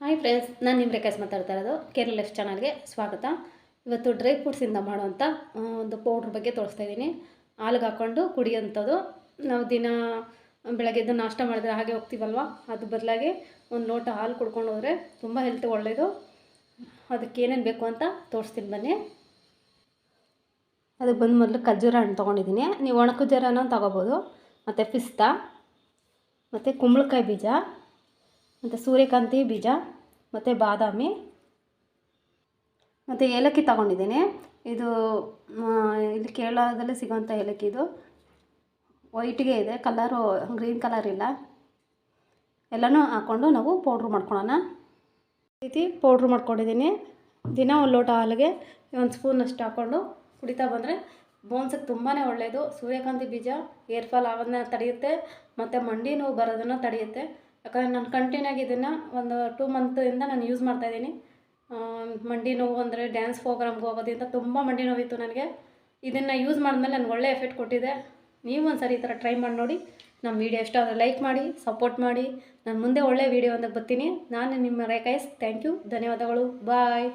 Hi friends ನಾನು ನಿಮ್ಮ ರೇಖಾಸ್ ಮಾತಾಡ್ತಾ ಇರೋದು. ಕೇರಳ ಲೈಫ್ ಚಾನಲ್ಗೆ ಸ್ವಾಗತ. ಇವತ್ತು ಡ್ರೈ ಫ್ರೂಟ್ಸಿಂದ ಮಾಡುವಂಥ ಒಂದು ಪೌಡ್ರ್ ಬಗ್ಗೆ ತೋರಿಸ್ತಾ ಇದ್ದೀನಿ. ಹಾಲಿಗೆ ಹಾಕ್ಕೊಂಡು ಕುಡಿಯೋಂಥದ್ದು ನಾವು ದಿನ ಬೆಳಗ್ಗೆ ಎದ್ದು ನಾಷ್ಟ ಮಾಡಿದ್ರೆ ಹಾಗೆ ಹೋಗ್ತೀವಲ್ವ? ಅದು ಬದಲಾಗಿ ಒಂದು ಲೋಟ ಹಾಲು ಕುಡ್ಕೊಂಡು ಹೋದರೆ ತುಂಬ ಹೆಲ್ತ್ ಒಳ್ಳೆಯದು ಅದಕ್ಕೆ ಏನೇನು ಬೇಕು ಅಂತ ತೋರಿಸ್ತೀನಿ ಬನ್ನಿ. ಅದಕ್ಕೆ ಬಂದು ಮೊದಲು ಖರ್ಜೂರ ಹಣ್ಣು ತೊಗೊಂಡಿದ್ದೀನಿ. ನೀವು ಒಣ ಖರ್ಜೂರನ ತೊಗೋಬೋದು. ಮತ್ತು ಪಿಸ್ತಾ, ಮತ್ತು ಕುಂಬಳಕಾಯಿ ಬೀಜ. ಮತ್ತು ಸೂರ್ಯಕಾಂತಿ, ಬೀಜ, ಮತ್ತು ಬಾದಾಮಿ, ಮತ್ತು ಏಲಕ್ಕಿ ತಗೊಂಡಿದ್ದೀನಿ. ಇದು ಇಲ್ಲಿ ಕೇರಳದಲ್ಲಿ ಸಿಗೋಂಥ ಏಲಕ್ಕಿ ಇದು. ವೈಟ್ಗೆ ಇದೆ ಕಲರು ಗ್ರೀನ್ ಕಲರ್ ಇಲ್ಲ. ಎಲ್ಲನೂ ಹಾಕ್ಕೊಂಡು ನಾವು ಪೌಡ್ರ್ ಮಾಡ್ಕೊಳ್ಳೋಣ ಈ ರೀತಿ ಪೌಡ್ರ್ ಮಾಡ್ಕೊಂಡಿದ್ದೀನಿ. ದಿನ ಒಂದು ಲೋಟ ಹಾಲಿಗೆ, ಒಂದು ಸ್ಪೂನಷ್ಟು ಹಾಕ್ಕೊಂಡು ಕುಡಿತಾ ಬಂದರೆ ಬೋನ್ಸಕ್ಕೆ ತುಂಬಾ ಒಳ್ಳೆಯದು ಸೂರ್ಯಕಾಂತಿ ಬೀಜ ಏರ್ಫಾಲ್ ಆಗೋದನ್ನ ತಡೆಯುತ್ತೆ, ಮತ್ತು ಮಂಡಿ ನೋವು ಬರೋದನ್ನು ತಡೆಯುತ್ತೆ. ಯಾಕಂದರೆ ನಾನು ಕಂಟಿನ್ಯೂ ಆಗಿ ಇದನ್ನು ಒಂದು ಟೂ ಮಂತಿಂದ ನಾನು ಯೂಸ್ ಮಾಡ್ತಾಯಿದ್ದೀನಿ ಮಂಡಿ ನೋವು ಅಂದರೆ ಡ್ಯಾನ್ಸ್ ಪ್ರೋಗ್ರಾಮ್ಗೆ ಹೋಗೋದ್ರಿಂದ ತುಂಬ ಮಂಡಿ ನೋವಿತ್ತು ನನಗೆ. ಇದನ್ನು ಯೂಸ್ ಮಾಡಿದ್ಮೇಲೆ ನನಗೆ ಒಳ್ಳೆ ಎಫೆಕ್ಟ್ ಕೊಟ್ಟಿದೆ. ನೀವು ಒಂದು ಸರಿ ಈ ಥರ ಟ್ರೈ ಮಾಡಿ ನೋಡಿ. ನಮ್ಮ ವೀಡಿಯೋ ಇಷ್ಟ ಆದರೆ ಲೈಕ್ ಮಾಡಿ ಸಪೋರ್ಟ್ ಮಾಡಿ. ನಾನು ಮುಂದೆ ಒಳ್ಳೆ ವೀಡಿಯೋ ಒಂದಕ್ಕೆ ಬರ್ತೀನಿ. ನಾನು ನಿಮ್ಮ ರೇಖಾಯ್ಸ್. ಥ್ಯಾಂಕ್ ಯು ಧನ್ಯವಾದಗಳು. ಬಾಯ್